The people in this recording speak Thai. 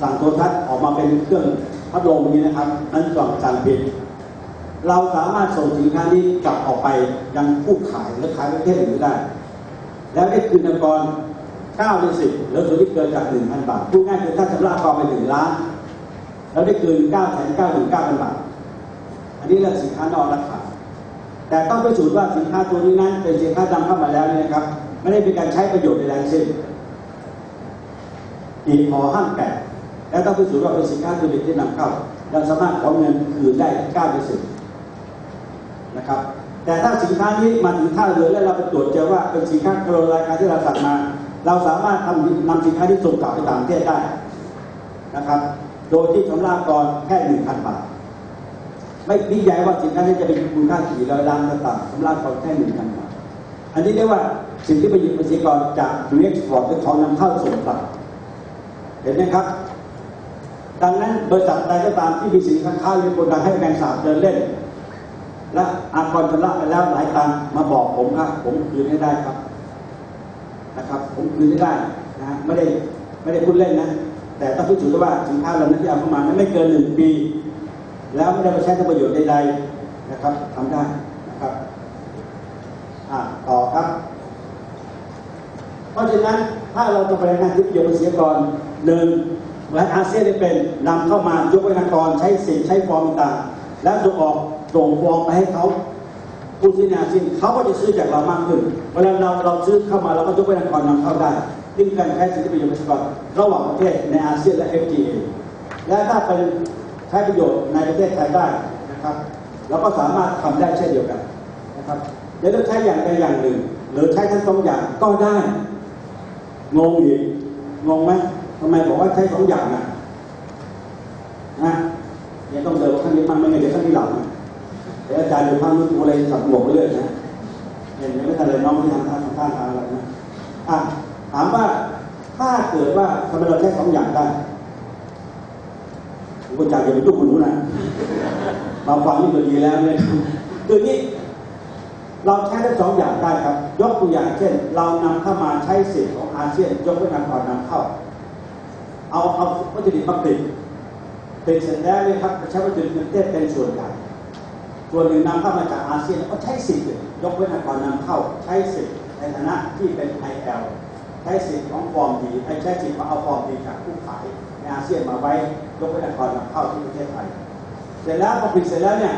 สั่งโทรทัศน์ออกมาเป็นเครื่องพัดลมนี้นะครับนั้นสั่งสั่งผิด เราสามารถส่งสินค้านี้กลับออกไปยังผู้ขายและขายประเทศอื่นได้ แล้วได้คืนเงินก่อน9ใน10แล้วส่วนที่เกินจาก 1,000 บาทพูดง่ายคือถ้าชำระกอนไป1ล้าน แล้วได้คืน9 9 9 9 0บาท อันนี้เรียกสินค้านอกราคาแต่ต้องพิสูจน์ว่าสินค้าตัวนี้นั้นเป็นสินค้านำเข้ามาแล้วเนี่ยนะครับ ไม่ได้เป็นการใช้ประโยชน์ใดๆทั้งสิ้น อีกหอห้ามแตกและต้องพิสูจน์ว่าเป็นสินค้าตัวเด็กที่นำเข้าเราสามารถขอเงินคืนได้9เปอร์เซ็นต์นะครับ แต่ถ้าสินค้านี้มาถึงท่าเรือแล้วเราไปตรวจเจอว่าเป็นสินค้าโครงรายการที่เราสั่งมา เราสามารถทำนำสินค้าที่ส่งกลับไปต่างประเทศได้นะครับ โดยที่ชำระก่อนแค่หนึ่งพันบาทไม่นิยายว่าสินค้านี้จะเป็นมูลค่ากี่ร้อยล้านต่างๆชำระก่อนแค่หนึ่งพันบาทอันนี้เรียกว่าสิ่งที่ไปหยิบภาษีก่อนจากดูเอ็กซ์พอร์ตหรือของนำเข้าส่งกลับ ห็นไหมครับ ดังนั้นบริษัทใดก็ตามที่มีสินค้าค้าหรือโกดังให้แบงสามเดินเล่น และอากรชำระไปแล้วหลายตังมาบอกผมครับ ผมคืนให้ได้ครับนะครับ ผมคืนให้ได้นะไม่ได้ไม่ได้พูดเล่นนะแต่ต้องพิสูจน์ว่าสินค้าเหล่านั้นที่เอาเข้ามานั้นไม่เกินหนึ่งปี แล้วไม่ได้ไปใช้ทประโยชน์ใดๆนะครับทำได้นะครับอ่าต่อครับ ราะฉะนั้นถ้าเราจะไปงานที่ประโยชน์ภาษีกรหนึ่งและอาเซียนได้เป็นนำเข้ามายกเว้นกรใช้สิทธิ์ใช้ฟอร์มต่างแล้วส่งออกส่งฟอร์มไปให้เขาผู้ที่นอาซียนเขาก็จะซื้อจากเรามากขึ้นเวลาเราเราซื้อเข้ามาเราก็ยกเว้นกรนำเข้าได้นี่คือการใช้สิทธิประโยชน์ภาษีกรระหว่างประเทศในอาเซียนและ FTA และถ้าเป็นใช้ประโยชน์ในประเทศไทยได้นะครับเราก็สามารถทำได้เช่นเดียวกันนะครับจะเลือกใช้อย่างใดอย่างหนึ่ง หรือใช้ทั้งสองอย่างก็ได้ งงอีกงงไหมทำไมบอกว่าใช้สองอย่างอะนะยังต้องเดินข้างนี้มั่งไม่งั้นเดี๋ยวข้างนี้หลับนะเดี๋ยวอาจารย์ดูภาพนู้นดูอะไรสับหมวกไปเรื่อยนะเห็นยังไม่ทันเลยน้องที่ทำท่าทำท่าทางอะไรนะอะถามว่าถ้าเกิดว่าทำไมเราใช้สองอย่างได้ผมอาจารย์อย่าไปจุกหนูนะมาฟังนี่ก็ดีแล้วเนี่ยคือนี้ เราใช้ได้สองอย่างได้ครับ ยกตัวอย่างเช่น เรานำเข้ามาใช้สิทธิ์ของอาเซียน ยกเว้นการก่อนนำเข้า เอาเอาวัตถุดิบมาติดติดเสร็จแล้วเนี่ยครับใช้วัตถุดิบเป็นเต้เป็นส่วนใหญ่ส่วนหนึ่งนำเข้ามาจากอาเซียนก็ใช้สิทธิ์ยกเว้นการก่อนนำเข้า ใช้สิทธิ์ในฐานะที่เป็น IL ใช้สิทธิ์ของฟอร์มดีใช้สิทธิ์มาเอาฟอร์มดีจากผู้ขายในอาเซียนมาไว้ยกเว้นการก่อนนำเข้าที่ประเทศไทย เสร็จแล้วพอปิดเสร็จแล้วเนี่ย